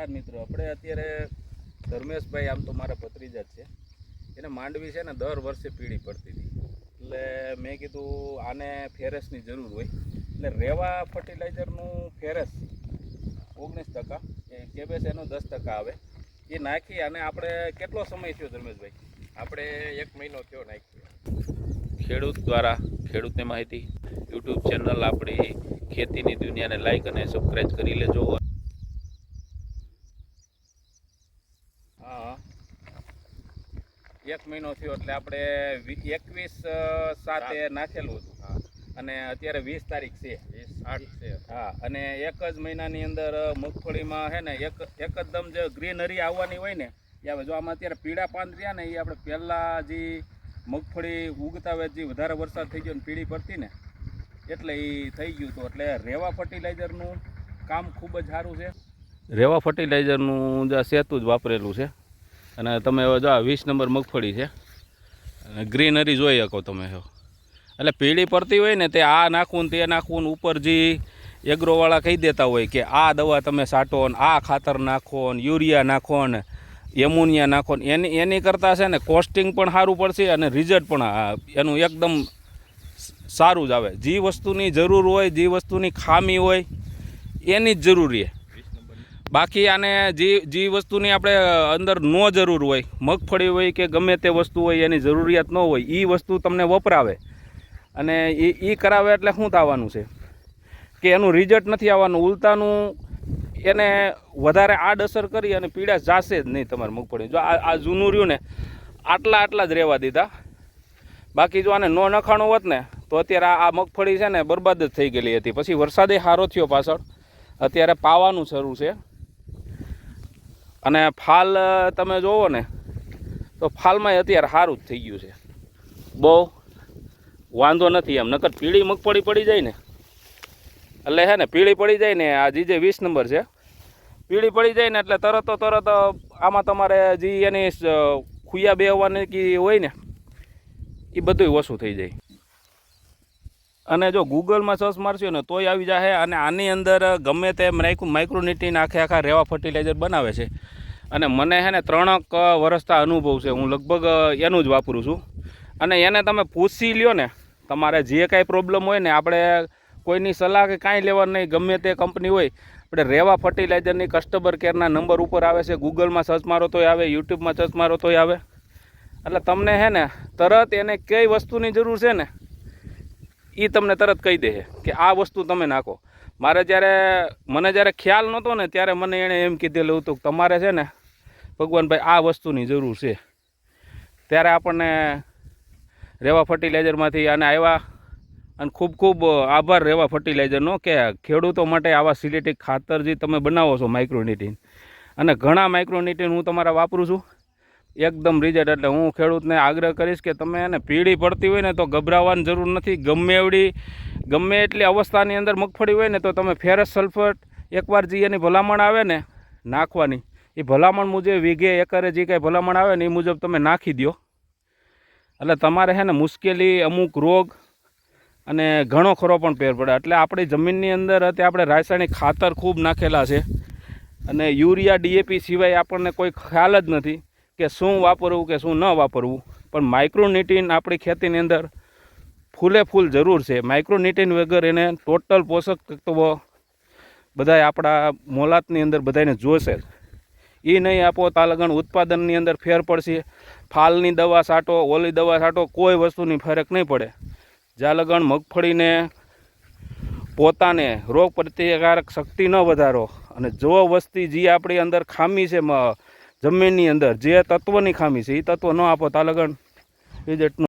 નમસ્કાર મિત્રો. આપણે અત્યારે ધર્મેશભાઈ, આમ તો મારા ભત્રીજા છે. એને માંડવી છે ને, દર વર્ષે પીળી પડતી હતી. એટલે મેં કીધું, આને ફેરસની જરૂર હોય. એટલે રેવા ફર્ટિલાઇઝરનું ફેરસ ઓગણીસ ટકા. એ કેબેસ એનો દસ ટકા આવે. એ નાખી અને આપણે કેટલો સમય થયો ધર્મેશભાઈ? આપણે એક મહિનો થયો નાખ્યો. ખેડૂત દ્વારા ખેડૂતને માહિતી. યુટ્યુબ ચેનલ આપણી ખેતીની દુનિયાને લાઈક અને સબસ્ક્રાઈબ કરી લેજો હા એક મહિનો થયો એટલે આપણે વી- એકવીસ સાતે. નાખેલું હતું. અને અત્યારે વીસ તારીખ છે. વીસ આઠ છે. હા અને એક જ મહિનાની અંદર મગફળીમાં હે ને એક એકદમ જે ગ્રીનરી આવવાની હોય ને એ જો આમાં અત્યારે પીળા પાન રહ્યા ને એ આપણે પહેલાં જે મગફળી ઉગતા હોય જે વધારે વરસાદ થઈ ગયો ને પીળી પડતી ને એટલે એ થઈ ગયું હતું. એટલે રેવા ફર્ટિલાઇઝરનું કામ ખૂબ જ સારું છે. રેવા ફર્ટિલાઇઝરનું જે સેતું જ વાપરેલું છે. અને તમે હવે જો આ વીસ નંબર મગફળી છે, અને ગ્રીનરી જોઈ શકો તમે હવે એટલે પીળી પડતી હોય ને તે આ નાખવું ને તે નાખવું ને ઉપર જે એગ્રોવાળા કહી દેતા હોય કે આ દવા તમે સાટો ને આ ખાતર નાખો ને યુરિયા નાખો ને એમોનિયા નાખો ને એની એની કરતાં છે ને કોસ્ટિંગ પણ સારું પડશે અને રિઝલ્ટ પણ એનું એકદમ સારું જ આવે. જે વસ્તુની જરૂર હોય, જે વસ્તુની ખામી હોય, એની જ જરૂરી બાકી આને જે જે વસ્તુની આપણે અંદર ન જરૂર હોય, મગફળી હોય કે ગમે તે વસ્તુ હોય, એની જરૂરિયાત ન હોય એ વસ્તુ તમને વપરાવે. અને એ એ કરાવે એટલે શું થવાનું છે? કે એનું રિઝલ્ટ નથી આવવાનું, ઉલટાનું એને વધારે આડઅસર કરી અને પીડા જાશે જ નહીં તમારે મગફળી. જો આ આ જૂનું રહ્યું ને, આટલા આટલા જ રહેવા દીધા. બાકી જો આને ન નખાણું હોત ને, તો અત્યારે આ આ મગફળી છે ને બરબાદ જ થઈ ગયેલી હતી. પછી વરસાદે સારો થયો પાછળ. અત્યારે પાવાનું શરૂ છે. અને ફાલ તમે જોવો ને, તો ફાલમાં અત્યારે સારું જ થઈ ગયું છે. બહુ વાંધો નથી એમ, નકર પીળી મગફળી પડી જાય ને, એટલે હે ને, પીળી પડી જાય ને, આ જે વીસ નંબર છે. પીળી પડી જાય ને, એટલે તરત તરત આમાં તમારે જે એની ખુયા બેવાની કે હોય ને એ બધુંય ઓછું થઈ જાય. અને જો ગૂગલમાં સર્ચ મારશો ને તોય આવી જાય અને આની અંદર ગમે તે માઇક્રો માઇક્રોનિટીન આખે આખા રેવા ફર્ટિલાઇઝર બનાવે છે. અને મને હે ને ત્રણક વર્ષતા અનુભવ છે, હું લગભગ એનું જ વાપરું છું. અને એને તમે પૂછી લ્યો ને, તમારે જે કાંઈ પ્રોબ્લેમ હોય ને આપણે કોઈની સલાહ કે કાંઈ લેવા નહીં, ગમે તે કંપની હોય, આપણે રેવા ફર્ટિલાઇઝરની કસ્ટમર કેરના નંબર ઉપર આવે છે, ગૂગલમાં સર્ચ મારો તોય આવે યુટ્યુબમાં સર્ચ મારો તોય આવે. એટલે તમને હે ને તરત એને કઈ વસ્તુની જરૂર છે ને એ તમને તરત કહી દે કે આ વસ્તુ તમે નાખો. મારે જ્યારે, મને જ્યારે ખ્યાલ નહોતો ને, ત્યારે મને એણે એમ કીધેલું હતું કે તમારે છે ને, ભગવાનભાઈ, આ વસ્તુની જરૂર છે. ત્યારે આપણને રેવા ફર્ટિલાઇઝરમાંથી અને આવ્યા અને ખૂબ ખૂબ આભાર રેવા ફર્ટિલાઇઝરનો કે ખેડૂતો માટે આવા સિલેટિક ખાતર જે તમે બનાવો છો માઇક્રોનિટીન અને ઘણા માઇક્રોનિટીન હું તમારા વાપરું છું. એકદમ રિઝલ્ટ એટલે હું ખેડૂતને આગ્રહ કરીશ કે તમે એને પીળી પડતી હોય ને તો ગભરાવાની જરૂર નથી. ગમે એવડી, ગમે એટલી અવસ્થાની અંદર મગફળી હોય ને તો તમે ફેરસ સલ્ફેટ એકવાર જે એની ભલામણ આવે ને નાખવાની. એ ભલામણ મુજબ વીઘે એકરે જે કાંઈ ભલામણ આવે ને એ મુજબ તમે નાખી દો એટલે તમારે છે ને મુશ્કેલી, અમુક રોગ અને ઘણો ખરો પણ ફેર પડે. એટલે આપણી જમીનની અંદર અત્યારે આપણે રાસાયણિક ખાતર ખૂબ નાખેલા છે. અને યુરિયા, ડીએપી સિવાય આપણને કોઈ ખ્યાલ જ નથી. કે શું વાપરવું કે શું ન વાપરવું. પણ માઇક્રોન્યુટ્રીન આપણી ખેતીની અંદર ફૂલે ફૂલ જરૂર છે. માઇક્રોન્યુટ્રીન વગર એને ટોટલ પોષક તત્વો બધાય આપણા મોલાતની અંદર બધાને જોશે જ. એ નહીં આપો તાલગણ ઉત્પાદનની અંદર ફેર પડશે. ફાલની દવા છાંટો, ઓલી દવા છાંટો, કોઈ વસ્તુની ફરક નહીં પડે. જ્યાં લગણ મગફળીને પોતાને રોગ પ્રતિકારક શક્તિ ન વધારો. અને જો વસ્તી જે આપણી અંદર ખામી છે જમીનની અંદર જે તત્વની ખામી છે એ તત્વ ન આપો તાલગણ રિઝલ્ટનું